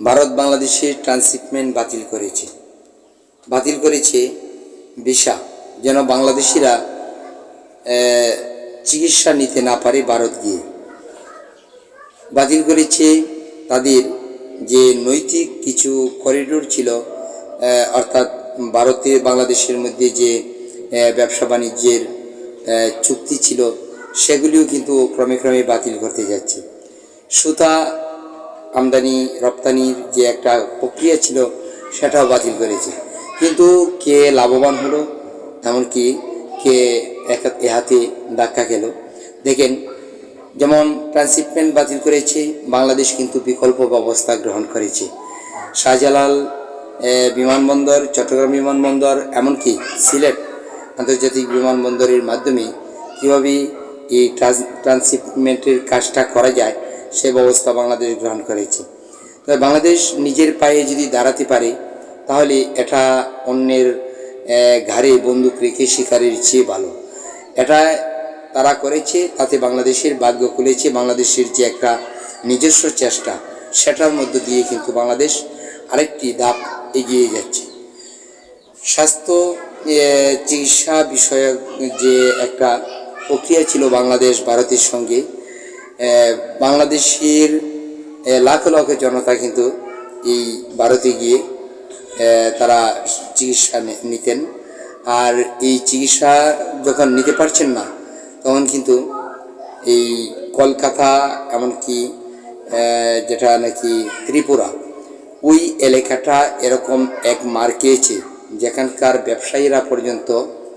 ভারত বাংলাদেশের ট্রান্সশিপমেন্ট বাতিল করেছে। বাতিল করেছে ভিসা। যেন বাংলাদেশিরা চিকিৎসা নিতে না পারে ভারত গিয়ে। বাতিল করেছে তাদের যে নৈতিক কিছু করিডোর ছিল অর্থাৎ ভারতে বাংলাদেশের মধ্যে যে ব্যবসা বাণিজ্যের চুক্তি ছিল, সেগুলিও কিন্তু ক্রমে ক্রমে বাতিল করতে যাচ্ছে। সুতা আমদানি, রপ্তানির যে একটা প্রক্রিয়া ছিল, সেটাও বাতিল করেছে। কিন্তু কে লাভবান হলো? এমনকি কে এ হাতে ধাক্কা খেলো? দেখেন, যেমন ট্রান্সশিপমেন্ট বাতিল করেছে, বাংলাদেশ কিন্তু বিকল্প ব্যবস্থা গ্রহণ করেছে। শাহজালাল বিমানবন্দর, চট্টগ্রাম বিমানবন্দর, এমনকি সিলেট আন্তর্জাতিক বিমানবন্দরের মাধ্যমে কীভাবে এই ট্রান্স, ট্রান্সশিপমেন্টের কাজটা করা যায় সে ব্যবস্থা বাংলাদেশ গ্রহণ করেছে। তবে বাংলাদেশ নিজের পায়ে যদি দাঁড়াতে পারে, তাহলে এটা অন্যের ঘাড়ে বন্দুক রেখে শিকারের চেয়ে ভালো। এটা তারা করেছে, তাতে বাংলাদেশের ভাগ্য খুলেছে। বাংলাদেশের যে একটা নিজস্ব চেষ্টা, সেটার মধ্য দিয়ে কিন্তু বাংলাদেশ আরেকটি ধাপ এগিয়ে যাচ্ছে। স্বাস্থ্য চিকিৎসা বিষয়ক যে একটা প্রক্রিয়া ছিল বাংলাদেশ ভারতের সঙ্গে বাংলাদেশের লাখ লাখ জনতা কিন্তু এই ভারতে গিয়ে তারা চিকিৎসা নিতেন। আর এই চিকিৎসা যখন নিতে পারছেন না, তখন কিন্তু এই কলকাতা, এমনকি যেটা নাকি ত্রিপুরা, ওই এলাকাটা এরকম এক মার খেয়েছে, যেখানকার ব্যবসায়ীরা পর্যন্ত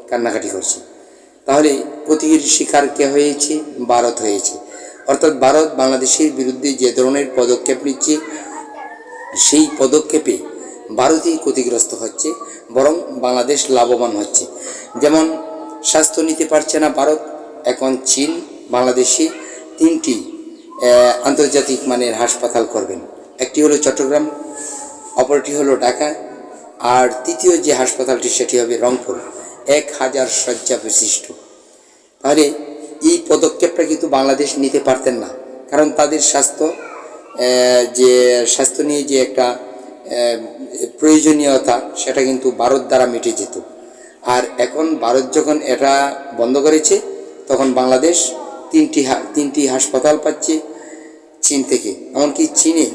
কান্নাকাটি করছে। তাহলে প্রতিহির শিকার কে হয়েছে? ভারত হয়েছে। অর্থাৎ ভারত বাংলাদেশের বিরুদ্ধে যে ধরনের পদক্ষেপ নিচ্ছে, সেই পদক্ষেপে ভারতই ক্ষতিগ্রস্ত হচ্ছে, বরং বাংলাদেশ লাভবান হচ্ছে। যেমন, স্বাস্থ্য নিতে পারছে না ভারত, এখন চীন, বাংলাদেশে তিনটি আন্তর্জাতিক মানের হাসপাতাল করবেন। একটি হলো চট্টগ্রাম, অপরটি হলো ঢাকা, আর তৃতীয় যে হাসপাতালটি, সেটি হবে রংপুর। এক হাজার শয্যা বিশিষ্ট। তাহলে এই পদক্ষেপটা কিন্তু বাংলাদেশ নিতে পারতেন না। কারণ তাদের স্বাস্থ্য যে স্বাস্থ্য নিয়ে যে একটা প্রয়োজনীয়তা, সেটা কিন্তু ভারত দ্বারা মিটে যেত। আর এখন ভারত যখন এটা বন্ধ করেছে, তখন বাংলাদেশ তিনটি তিনটি হাসপাতাল পাচ্ছে চীন থেকে। এমনকি চীনে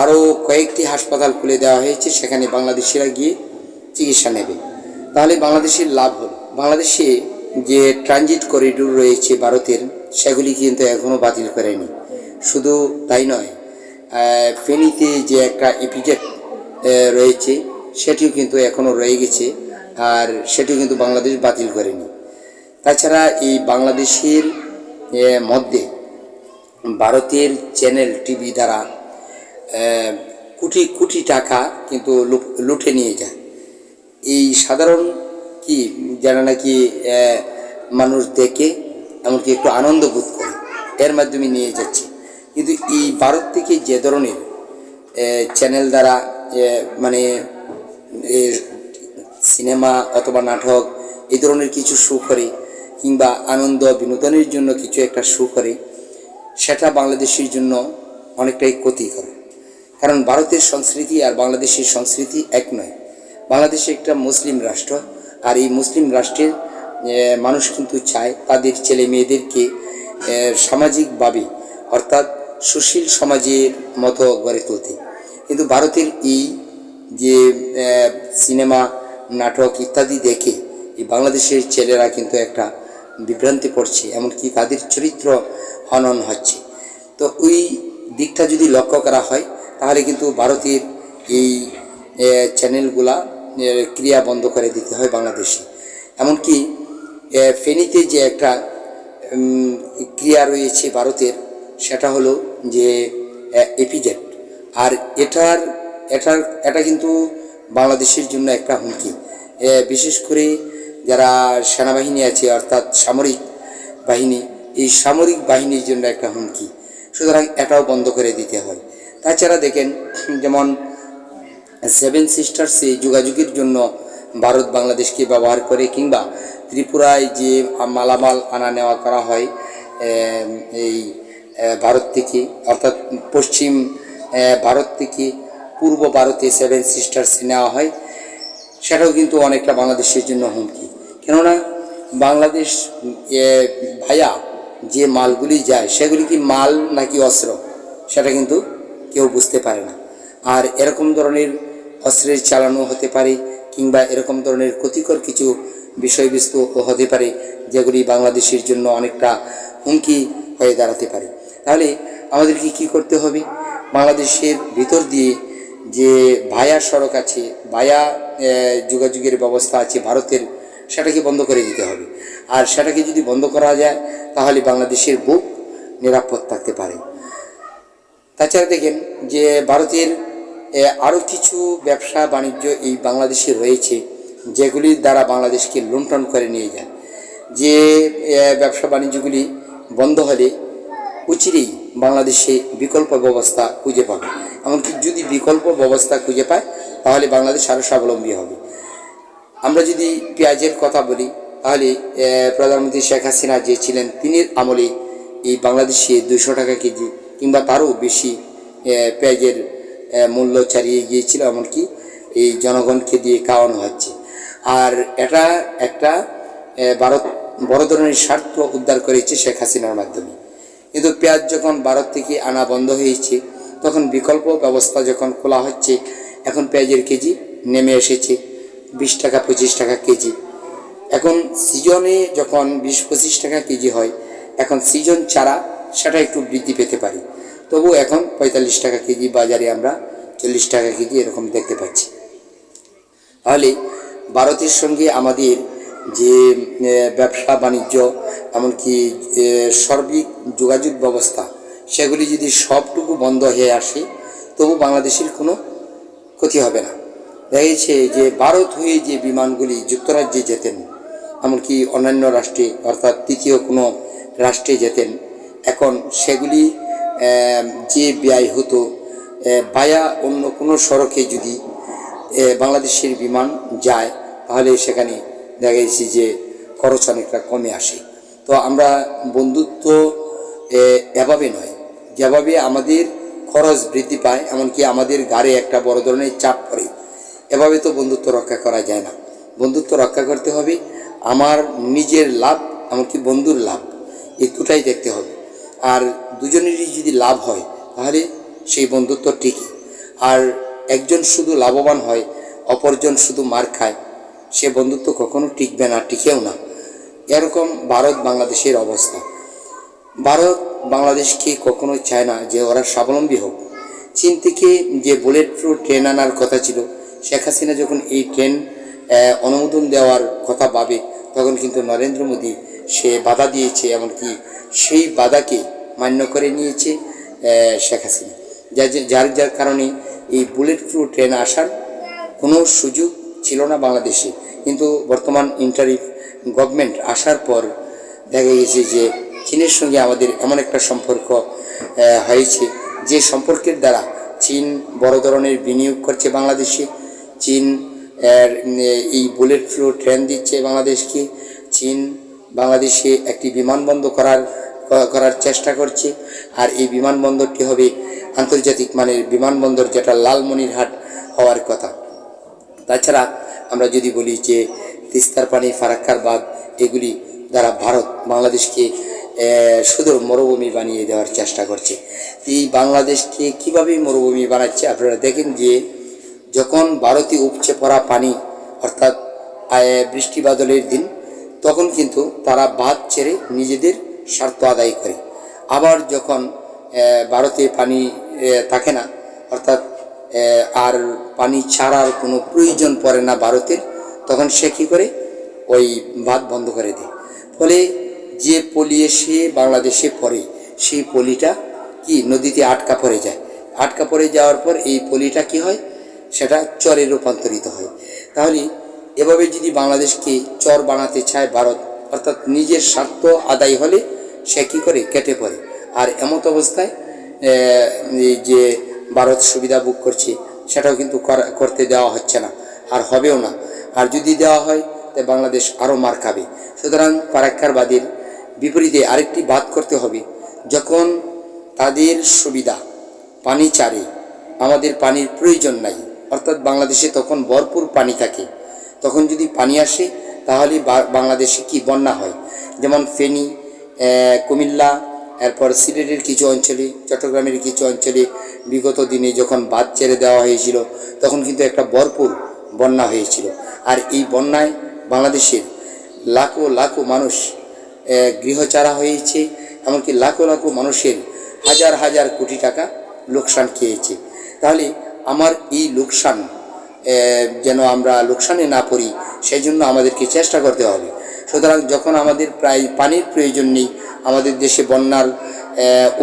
আরও কয়েকটি হাসপাতাল খুলে দেওয়া হয়েছে, সেখানে বাংলাদেশিরা গিয়ে চিকিৎসা নেবে। তাহলে বাংলাদেশের লাভ হল। বাংলাদেশে যে ট্রানজিট করিডোর রয়েছে ভারতের, সেগুলি কিন্তু এখনও বাতিল করেনি। শুধু তাই নয় ফেনীতে যে একটা এপিজেট রয়েছে, সেটিও কিন্তু এখনও রয়ে গেছে, আর সেটিও কিন্তু বাংলাদেশ বাতিল করেনি। তাছাড়া এই বাংলাদেশের মধ্যে ভারতের চ্যানেল টিভি দ্বারা কোটি কোটি টাকা কিন্তু লুটে নিয়ে যায়। এই সাধারণ কি যারা নাকি মানুষ দেখে এমনকি একটু আনন্দ বোধ করে। এর মাধ্যমে নিয়ে যাচ্ছে। কিন্তু এই ভারত থেকে যে ধরনের চ্যানেল দ্বারা মানে সিনেমা অথবা নাটক, এই ধরনের কিছু শো করে কিংবা আনন্দ বিনোদনের জন্য কিছু একটা শো করে, সেটা বাংলাদেশের জন্য অনেকটাই ক্ষতিকর। কারণ ভারতের সংস্কৃতি আর বাংলাদেশের সংস্কৃতি এক নয়। বাংলাদেশ একটা মুসলিম রাষ্ট্র। আর এই মুসলিম রাষ্ট্রের মানুষ কিন্তু চায় তাদের ছেলে মেয়েদেরকে সামাজিকভাবে, অর্থাৎ সুশীল সমাজের মতো গড়ে তুলতে। কিন্তু ভারতের এই যে সিনেমা, নাটক ইত্যাদি দেখে এই বাংলাদেশের ছেলেরা কিন্তু একটা বিভ্রান্তি পড়ছে, এমনকি তাদের চরিত্র হনন হচ্ছে। তো ওই দিকটা যদি লক্ষ্য করা হয়, তাহলে কিন্তু ভারতের এই চ্যানেলগুলা ক্রিয়া বন্ধ করে দিতে হয় বাংলাদেশে। এমনকি ফেনীতে যে একটা ক্রিয়া রয়েছে ভারতের, সেটা হলো যে এপিজেট আর এটার এটার, এটা কিন্তু বাংলাদেশের জন্য একটা হুমকি। বিশেষ করে যারা সেনাবাহিনী আছে, অর্থাৎ সামরিক বাহিনী, এই সামরিক বাহিনীর জন্য একটা হুমকি। সুতরাং এটাও বন্ধ করে দিতে হয়। তাছাড়া দেখেন, যেমন সেভেন সিস্টার্সে যোগাযোগের জন্য ভারত বাংলাদেশকে ব্যবহার করে কিংবা ত্রিপুরায় যে মালামাল আনা নেওয়া করা হয় এই ভারত থেকে, অর্থাৎ পশ্চিম ভারত থেকে পূর্ব ভারতে সেভেন সিস্টার্সে নেওয়া হয়, সেটাও কিন্তু অনেকটা বাংলাদেশের জন্য হুমকি। কেননা বাংলাদেশ ভায়া যে মালগুলি যায়, সেগুলি কি মাল নাকি অস্ত্র? সেটা কিন্তু কেউ বুঝতে পারে না। আর এরকম ধরনের অস্ত্রের চালানো হতে পারে কিংবা এরকম ধরনের ক্ষতিকর কিছু বিষয়বস্তু হতে পারে যেগুলি বাংলাদেশের জন্য অনেকটা হুমকি হয়ে দাঁড়াতে পারে। তাহলে আমাদেরকে কি করতে হবে? বাংলাদেশের ভিতর দিয়ে যে ভায়া সড়ক আছে, ভায়া যোগাযোগের ব্যবস্থা আছে ভারতের, সেটাকে বন্ধ করে দিতে হবে। আর সেটাকে যদি বন্ধ করা যায়, তাহলে বাংলাদেশের বুক নিরাপদ থাকতে পারে। তাছাড়া দেখেন যে ভারতের আরও কিছু ব্যবসা বাণিজ্য এই বাংলাদেশে রয়েছে, যেগুলির দ্বারা বাংলাদেশকে লুণ্ঠন করে নিয়ে যায়। যে ব্যবসা বাণিজ্যগুলি বন্ধ হলে উচিরেই বাংলাদেশে বিকল্প ব্যবস্থা খুঁজে পাবে। এমনকি যদি বিকল্প ব্যবস্থা খুঁজে পায়, তাহলে বাংলাদেশ আরও স্বাবলম্বী হবে। আমরা যদি পেঁয়াজের কথা বলি, তাহলে প্রধানমন্ত্রী শেখ হাসিনা যে ছিলেন তিনি আমলে এই বাংলাদেশে দুশো টাকা কেজি কিংবা তারও বেশি পেঁয়াজের মূল্য ছাড়িয়ে গিয়েছিল, এমনকি এই জনগণকে দিয়ে খাওয়ানো হচ্ছে। আর এটা একটা ভারত, বড় ধরনের স্বার্থ উদ্ধার করেছে শেখ হাসিনার মাধ্যমে। কিন্তু পেঁয়াজ যখন ভারত থেকে আনা বন্ধ হয়েছে, তখন বিকল্প ব্যবস্থা যখন খোলা হচ্ছে, এখন পেঁয়াজের কেজি নেমে এসেছে, বিশ টাকা, পঁচিশ টাকা কেজি। এখন সিজনে যখন বিশ, পঁচিশ টাকা কেজি হয়, এখন সিজন ছাড়া সেটা একটু বৃদ্ধি পেতে পারে। তবু এখন পঁয়তাল্লিশ টাকা কেজি বাজারে আমরা চল্লিশ টাকা কেজি এরকম দেখতে পাচ্ছি। তাহলে ভারতের সঙ্গে আমাদের যে ব্যবসা, বাণিজ্য, এমনকি সার্বিক যোগাযোগ ব্যবস্থা, সেগুলি যদি সবটুকু বন্ধ হয়ে আসে, তবু বাংলাদেশের কোনো ক্ষতি হবে না। দেখা গেছে যে, ভারত হয়ে যে বিমানগুলি যুক্তরাজ্যে যেতেন, এমনকি অন্যান্য রাষ্ট্রে, অর্থাৎ তৃতীয় কোনো রাষ্ট্রে যেতেন, এখন সেগুলি যে ব্যয় হতো বায়া অন্য কোনো সড়কে যদি বাংলাদেশের বিমান যায়, তাহলে সেখানে দেখা গেছে যে খরচ অনেকটা কমে আসে। তো আমরা বন্ধুত্ব এভাবে নয়। যেভাবে আমাদের খরচ বৃদ্ধি পায়, এমনকি আমাদের গাড়ে একটা বড় ধরনের চাপ পড়ে, এভাবে তো বন্ধুত্ব রক্ষা করা যায় না। বন্ধুত্ব রক্ষা করতে হবে, আমার নিজের লাভ, এমনকি বন্ধুর লাভ এই দুটাই দেখতে হবে। আর দুজনেরই যদি লাভ হয়, তাহলে সেই বন্ধুত্ব টিকে আর একজন শুধু লাভবান হয়, অপরজন শুধু মার খায়, সে বন্ধুত্ব কখনো টিকবে না, টিকেও না। এরকম ভারত বাংলাদেশের অবস্থা। ভারত বাংলাদেশকে কখনো চায় না যে ওরা স্বাবলম্বী হোক? চীন থেকে যে বুলেট প্রুফ ট্রেন আনার কথা ছিল, শেখ হাসিনা যখন এই ট্রেন অনুমোদন দেওয়ার কথা ভাবে, তখন কিন্তু নরেন্দ্র মোদী সে বাধা দিয়েছে, এমনকি সেই বাধাকে মান্য করে নিয়েছে শেখ হাসিনা। যার যার কারণে এই বুলেট প্রুফ ট্রেন আসার কোনো সুযোগ ছিল না বাংলাদেশে। কিন্তু বর্তমান ইন্টারিফ গভর্নমেন্ট আসার পর দেখা গেছে যে চীনের সঙ্গে আমাদের এমন একটা সম্পর্ক হয়েছে যে সম্পর্কের দ্বারা চীন বড় ধরনের বিনিয়োগ করছে বাংলাদেশে। চীন এই বুলেট প্রুফ ট্রেন দিচ্ছে বাংলাদেশকে। চীন বাংলাদেশে একটি বিমানবন্দর করার করার চেষ্টা করছে। আর এই বিমানবন্দরটি হবে আন্তর্জাতিক মানের বিমানবন্দর যেটা লালমনিরহাট হওয়ার কথা। তাছাড়া আমরা যদি বলি যে তিস্তার পানি ফারাক্কার বাঁধ এগুলি দ্বারা ভারত বাংলাদেশকে শুধু মরুভূমি বানিয়ে দেওয়ার চেষ্টা করছে। এই বাংলাদেশকে কীভাবে মরুভূমি বানাচ্ছে আপনারা দেখেন যে, যখন ভারতে উপচে পড়া পানি, অর্থাৎ বৃষ্টি বাদলের দিন, তখন কিন্তু তারা বাঁধ ছেড়ে নিজেদের স্বার্থ আদায় করে। আবার যখন ভারতে পানি থাকে না, অর্থাৎ আর পানি ছাড়ার কোনো প্রয়োজন পড়ে না ভারতের তখন সে কী করে? ওই ভাত বন্ধ করে দেয়। ফলে যে পলি এসে বাংলাদেশে পড়ে, সেই পলিটা কি? নদীতে আটকা পড়ে যায়। আটকা পড়ে যাওয়ার পর এই পলিটা কি হয়? সেটা চরে রূপান্তরিত হয়। তাহলে এভাবে যদি বাংলাদেশকে চর বানাতে চায় ভারত, অর্থাৎ নিজের স্বার্থ আদায় হলে সে কী করে? কেটে পড়ে। আর এমত অবস্থায় যে ভারত সুবিধা বুক করছে, সেটাও কিন্তু করতে দেওয়া হচ্ছে না। আর হবেও না। আর যদি দেওয়া হয় তাই বাংলাদেশ আরও মার খাবে। সুতরাং ফারাক্কারবাদের বিপরীতে আরেকটি বাদ করতে হবে। যখন তাদের সুবিধা, পানি চারে, আমাদের পানির প্রয়োজন নাই, অর্থাৎ বাংলাদেশে তখন ভরপুর পানি থাকে। তখন যদি পানি আসে, তাহলে বাংলাদেশে কি বন্যা হয়? যেমন ফেনী কুমিল্লা, এরপর সিলেটের কিছু অঞ্চলে, চট্টগ্রামের কিছু অঞ্চলে বিগত দিনে যখন বাদ ছেড়ে দেওয়া হয়েছিল, তখন কিন্তু একটা ভরপুর বন্যা হয়েছিল। আর এই বন্যায় বাংলাদেশের লাখো লাখো মানুষ গৃহচারা হয়েছে, এমনকি লাখো লাখো মানুষের হাজার হাজার কোটি টাকা লোকসান খেয়েছে। তাহলে আমার এই লোকসান যেন আমরা লোকসানে না পড়ি সেই জন্য আমাদেরকে চেষ্টা করতে হবে। সুতরাং যখন আমাদের প্রায় পানির প্রয়োজন নেই, আমাদের দেশে বন্যার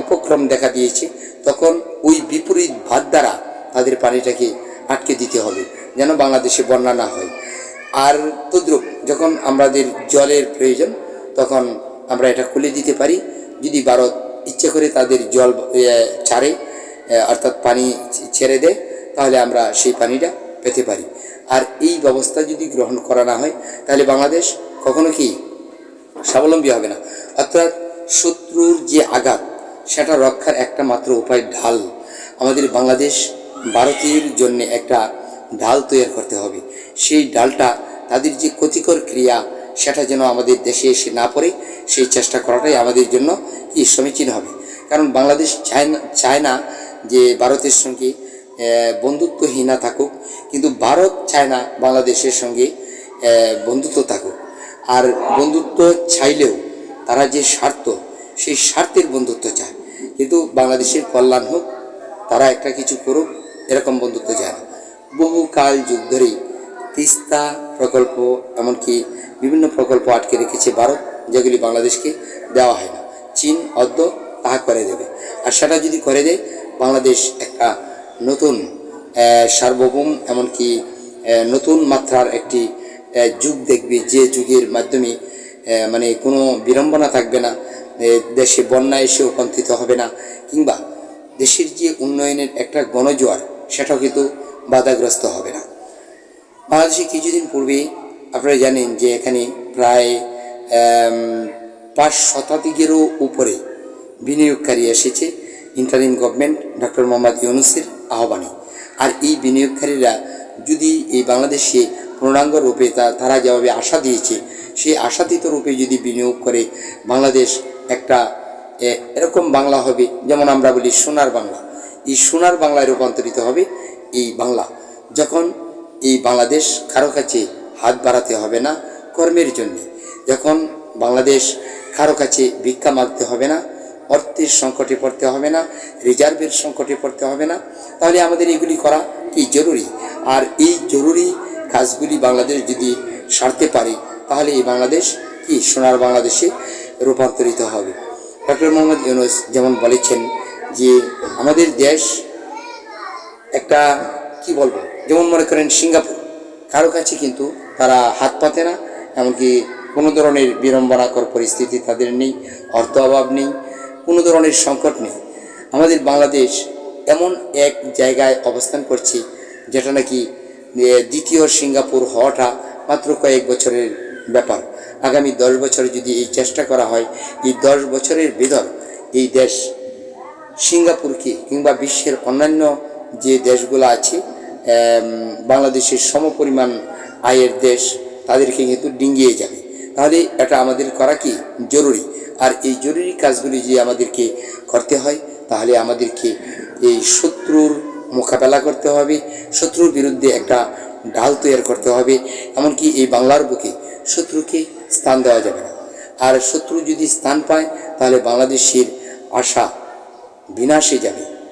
উপক্রম দেখা দিয়েছে, তখন ওই বিপরীত ভাত দ্বারা তাদের পানিটাকে আটকে দিতে হবে, যেন বাংলাদেশে বন্যা না হয়। আর তদ্রুপ, যখন আমাদের জলের প্রয়োজন, তখন আমরা এটা খুলে দিতে পারি। যদি ভারত ইচ্ছে করে তাদের জল ছাড়ে অর্থাৎ পানি ছেড়ে দেয়, তাহলে আমরা সেই পানিটা পেতে পারি। আর এই ব্যবস্থা যদি গ্রহণ করা না হয়, তাহলে বাংলাদেশ কখনো কি? স্বাবলম্বী হবে না। অর্থাৎ শত্রুর যে আঘাত, সেটা রক্ষার একটা মাত্র উপায় ঢাল। আমাদের বাংলাদেশ ভারতীয় জন্য একটা ঢাল তৈরি করতে হবে। সেই ডালটা তাদের যে ক্ষতিকর ক্রিয়া, সেটা যেন আমাদের দেশে এসে না পড়ে, সেই চেষ্টা করাটাই আমাদের জন্য কি সমীচীন হবে। কারণ বাংলাদেশ চায় না চায় না যে ভারতের সঙ্গে বন্ধুত্বহীনা থাকুক, কিন্তু ভারত চায় না বাংলাদেশের সঙ্গে বন্ধুত্ব থাকুক। আর বন্ধুত্ব চাইলেও তারা যে স্বার্থ, সেই স্বার্থের বন্ধুত্ব চায়। কিন্তু বাংলাদেশের কল্যাণ হোক, তারা একটা কিছু করুক, এরকম বন্ধুত্ব চায় না। বহু কাল যুগ ধরেই তিস্তা প্রকল্প, এমনকি বিভিন্ন প্রকল্প আটকে রেখেছে ভারত, যেগুলি বাংলাদেশকে দেওয়া হয় না। চীন অদ্য তাহা করে দেবে। আর সেটা যদি করে দেয়, বাংলাদেশ একটা নতুন সার্বভৌম, এমনকি নতুন মাত্রার একটি যুগ দেখবে, যে যুগের মাধ্যমে মানে কোনো বিড়ম্বনা থাকবে না দেশে বন্যা এসে উপন্থিত হবে না, কিংবা দেশের যে উন্নয়নের একটা গণজোয়ার, সেটাও কিন্তু বাধাগ্রস্ত হবে না। বাংলাদেশে কিছুদিন পূর্বে আপনারা জানেন যে এখানে প্রায় পাঁচ শতাধিকেরও উপরে বিনিয়োগকারী এসেছে ইন্টারিম গভর্নমেন্ট ডক্টর মোহাম্মদ ইউনুসের আহ্বানে। আর এই বিনিয়োগকারীরা যদি এই বাংলাদেশে পূর্ণাঙ্গ রূপে তারা যেভাবে আশা দিয়েছে, সেই আশাতীত রূপে যদি বিনিয়োগ করে বাংলাদেশ একটা এরকম বাংলা হবে, যেমন আমরা বলি সোনার বাংলা। এই সোনার বাংলায় রূপান্তরিত হবে এই বাংলা। যখন এই বাংলাদেশ কারও কাছে হাত বাড়াতে হবে না কর্মের জন্যে, যখন বাংলাদেশ কারও কাছে ভিক্ষা মাগতে হবে না, অর্থের সংকটে পড়তে হবে না, রিজার্ভের সংকটে পড়তে হবে না, তাহলে আমাদের এগুলি করা কি জরুরি? আর এই জরুরি কাজগুলি বাংলাদেশ যদি সারতে পারে, তাহলে এই বাংলাদেশ কি সোনার বাংলাদেশে রূপান্তরিত হবে? ডক্টর মোহাম্মদ ইউনুস যেমন বলেছেন যে, আমাদের দেশ একটা, কি বলব, যেমন মনে করেন সিঙ্গাপুর, কারও কাছে কিন্তু তারা হাত পাতে না, এমনকি কোনো ধরনের বিড়ম্বনাকর পরিস্থিতি তাদের নেই, অর্থ অভাব নেই, কোনো ধরনের সংকট নেই। আমাদের বাংলাদেশ এমন এক জায়গায় অবস্থান করছে, যেটা নাকি দ্বিতীয় সিঙ্গাপুর হওয়াটা মাত্র কয়েক বছরের ব্যাপার। আগামী দশ বছরে যদি এই চেষ্টা করা হয়, এই দশ বছরের ভিতর এই দেশ সিঙ্গাপুরকে কিংবা বিশ্বের অন্যান্য যে দেশগুলো আছে বাংলাদেশের সমপরিমাণ আয়ের দেশ, তাদেরকে কিন্তু ডিঙ্গিয়ে যাবে। তাহলে এটা আমাদের করা কি জরুরি? আর এই জরুরি কাজগুলি যে আমাদেরকে করতে হয়, তাহলে আমাদেরকে এই শত্রুর মোকাবেলা করতে হবে, শত্রুর বিরুদ্ধে একটা ঢাল তৈরি করতে হবে, এমনকি এই বাংলার বুকে শত্রুকে স্থান দেওয়া যাবে না। আর শত্রু যদি স্থান পায়, তাহলে বাংলাদেশের আশা বিনাশে যাবে।